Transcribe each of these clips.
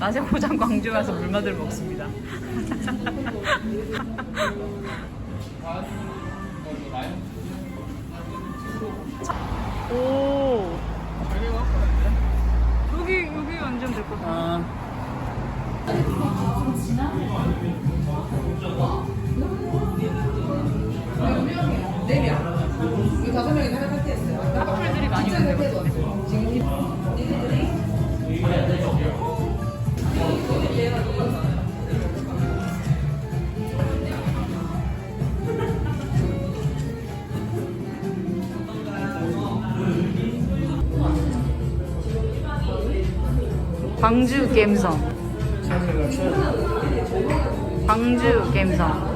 낮에 고장 광주 가서 물만두를 먹습니다. 오 여기 여기 완전 될것 같아. 커 광주 갬성 광주 갬성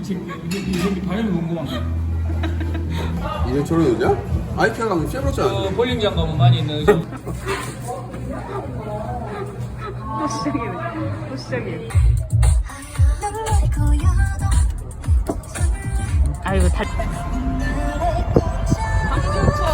이 새끼, 발음이 궁금한 거. 이제 저런 여자? 아이키아 가면 쉐브로츠 안 어, 돼? 볼링장 가면 많이 있는 저- 또 시작이네 또 시작이네 아이고 달 광주초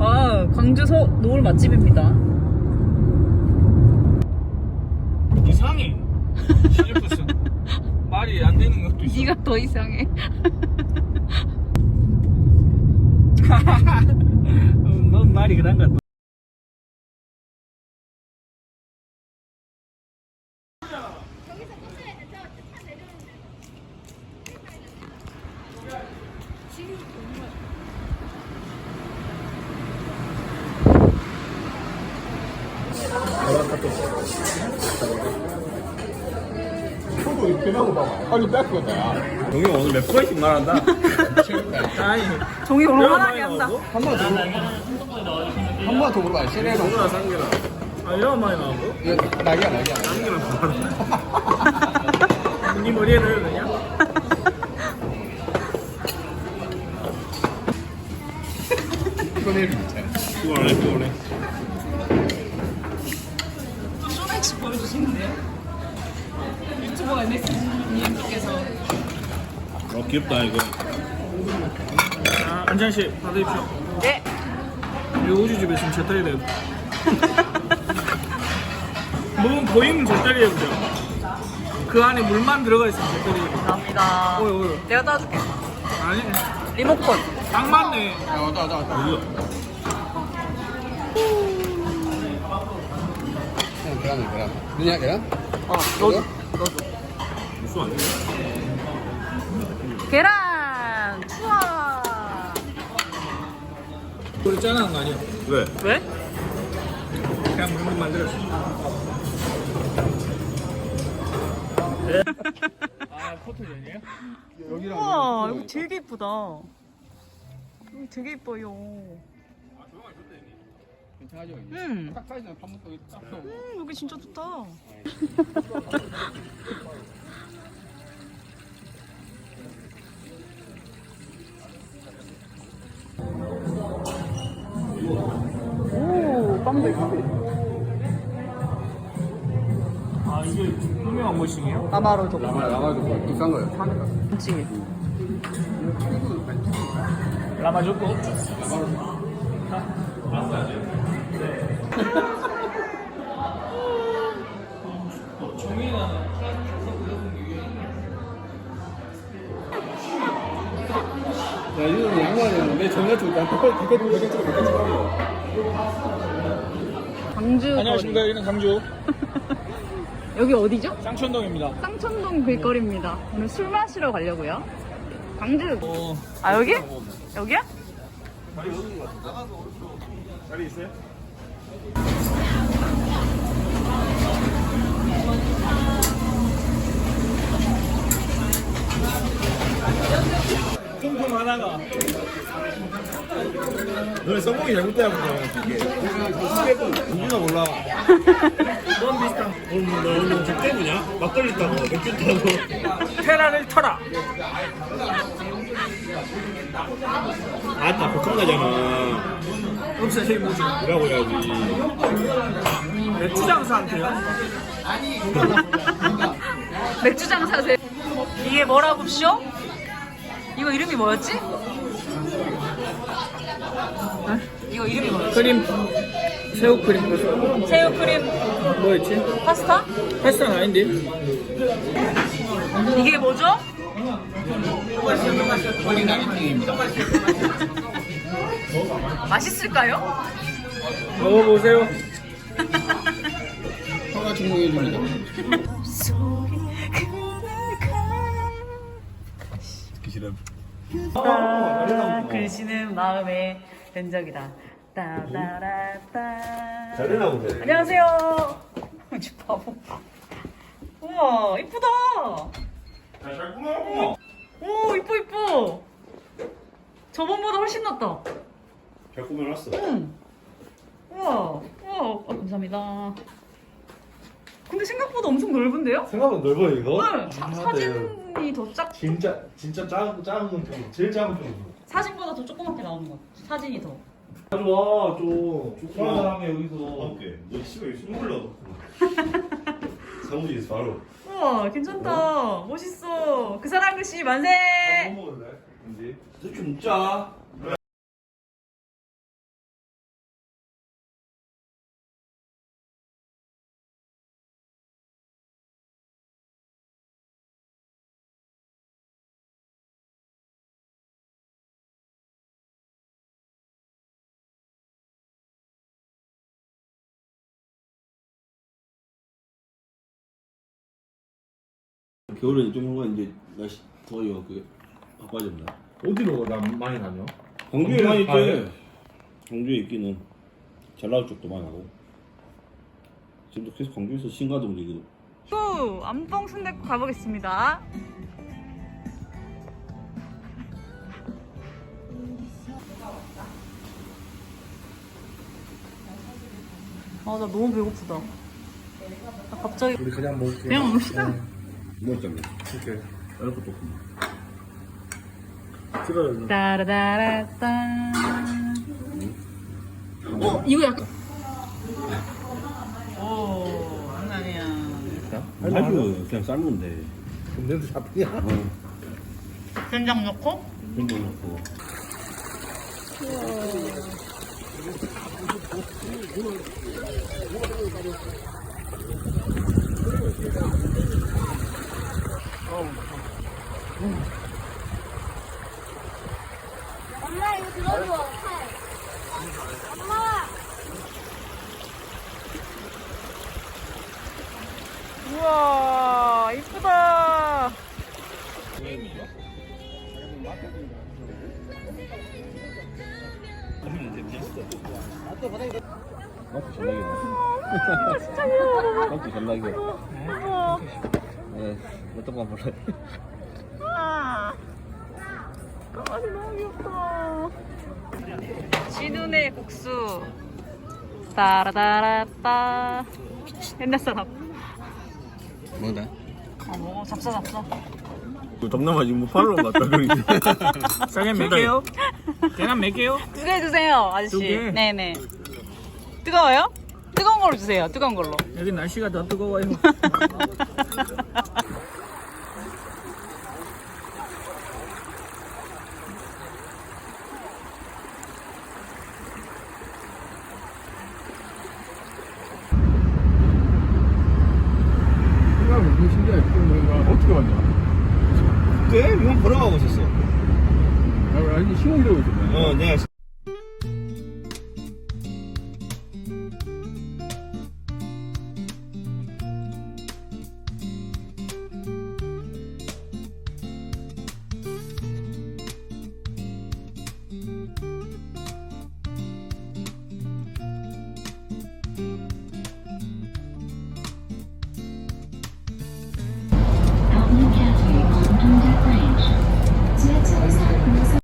아 광주 서 노을 맛집입니다 이상해. 시리프스. 말이 안 되는 것도 있어. 네가 더 이상해 음, 넌 말이 그런 이렇게 나고 봐봐. 빨리 뺏거든. 동이 오늘 몇 프로씩 말한다? 아니, 종이 오늘 화나게 한다 한번 더. 한번더 물어봐. 시내로. 누나 상기나. 아, 이거 많이 나오고? 낙이야, 낙이야. 상기는 바로. 네 머리에 넣어야 되냐? 이거 내일 괜찮아. 그거 안 해, 그거 안 해. 쇼맥시 보여주시는데요? 유튜버 MS님께서 어, 귀엽다, 이거. 아, 안찬씨, 받으십시오. 네이 우주집에 지금 제 딸이 돼요. 뭐 보이면 제 딸이 해보죠. 그 안에 물만 들어가 있으면 제 딸이 해요. 감사합니다 어이, 어이. 내가 따줄게 아니, 리모컨 딱 맞네. 야, 왔다, 왔다, 왔다. 뭐야? 형, 계란을, 계란. 누냐, 계란? 어 너도 너도 무슨 안 돼? 계란 추워 그걸 짜는 거 아니야? 왜? 왜? 그냥 물만 만들었어. 아, 포토전이에요? 여기랑 우와 여기 되게 이쁘다 여기 되게 이뻐요 괜찮아죠? 음, 딱 사이즈는 밥 먹고 여기 딱 넣어. 음 여기 진짜 좋다 오 빵도 있고 아, 이게 유명한 머신이에요? 아마로도 나가, 나가지고 비싼 거예요. 사니까. 찌개 라마조코? 야, 그걸 되게 되게 되게 되게 좋아해요. 광주 안녕하십니까, 여기는 거리. 여기 어디죠? 쌍천동입니다. 쌍천동 길거리입니다 오늘 술 마시러 가려고요 광주 어, 아 여기? 여기야? 자리 있어요? 하나가. 너네 성공이 잘못돼야 보다. 이게. 누구나 몰라. 넌 비슷한. 오늘 너 오늘 적대부냐? 막걸리 타고 맥주 타고. 테라를 쳐라. 아 맞다 보통 가잖아 없어 저기 뭐지? 이라고 해야지 맥주 장사한테요? 맥주 장사세요. 이게 뭐라고 쇼? 이거 이름이 뭐였지? 이거 이름이 뭐였지? 크림 새우 크림 새우 크림 뭐였지? 파스타? 파스타는 아닌데? 이게 뭐죠? 맛있을까요? 먹어보세요 허가 증명해 줍니다. 듣기 싫어 글씨는 마음의 흔적이다. 따다라따. 잘해나 보세 안녕하세요. 저 바보. 우와 이쁘다. 잘 꾸며놨구만 오 이뻐 이뻐. 저번보다 훨씬 낫다. 잘 꾸며놨어 응. 우와 우와 어, 감사합니다. 근데 생각보다 엄청 넓은데요? 생각보다 넓어요 이거? 응. 사, 사진이 더 작. 진짜 진짜 작은 작은 편 제일 작은 편이고 사진보다 더 조그맣게 나오는 것. 같아. 사진이 더. 가져와 좀 조그만 사람에 여기서 오케이 너 씨발 이거 스물러 사무실에서 바로 우와 괜찮다. 멋있어. 그 사람 글씨 만세. 뭐 먹을래? 근데 묻 겨울에 좀 뭔가 이제 날씨 더워요. 그게 바빠졌나? 어디로 나 많이 다녀? 광주에 많이 아, 있대. 예. 광주에 있기는 잘 나올 쪽도 많이 하고. 지금도 계속 광주에서 신가동 얘기도. 후 안봉 순대국 가보겠습니다. 아 나 너무 배고프다. 나 갑자기 우리 그냥 먹을게 그냥 먹읍시다. 뭐였잖아. 이렇게 얼굴 볶음. 찍어요 따라다라따. 어 이거 약간. 오 장난이야. 아주 그냥 삶은데. 냄새 잡히냐? 된장 넣고. 된장 넣고. 엄마 이거 들어줘. 팔. 엄마. 우와 이쁘다. 맛도 잘 나게. 진짜 귀여워. 맛도 잘 나게. 어머. 네, 어떤 거 몰라. 아, 강아지 너무 귀엽다. 국수. 따라다라따. 옛날 사람. 뭐다? 아, 먹어. 잡사, 잡사. 동남아 지금 뭐 팔로 갔다 그러지. 싸게 몇개요? 계란 몇 개요? 두 개 주세요, 아저씨. 두 개? 네네. 뜨거워요? 뜨거운 걸로 주세요. 뜨거운 걸로. 여기 날씨가 더 뜨거워요 생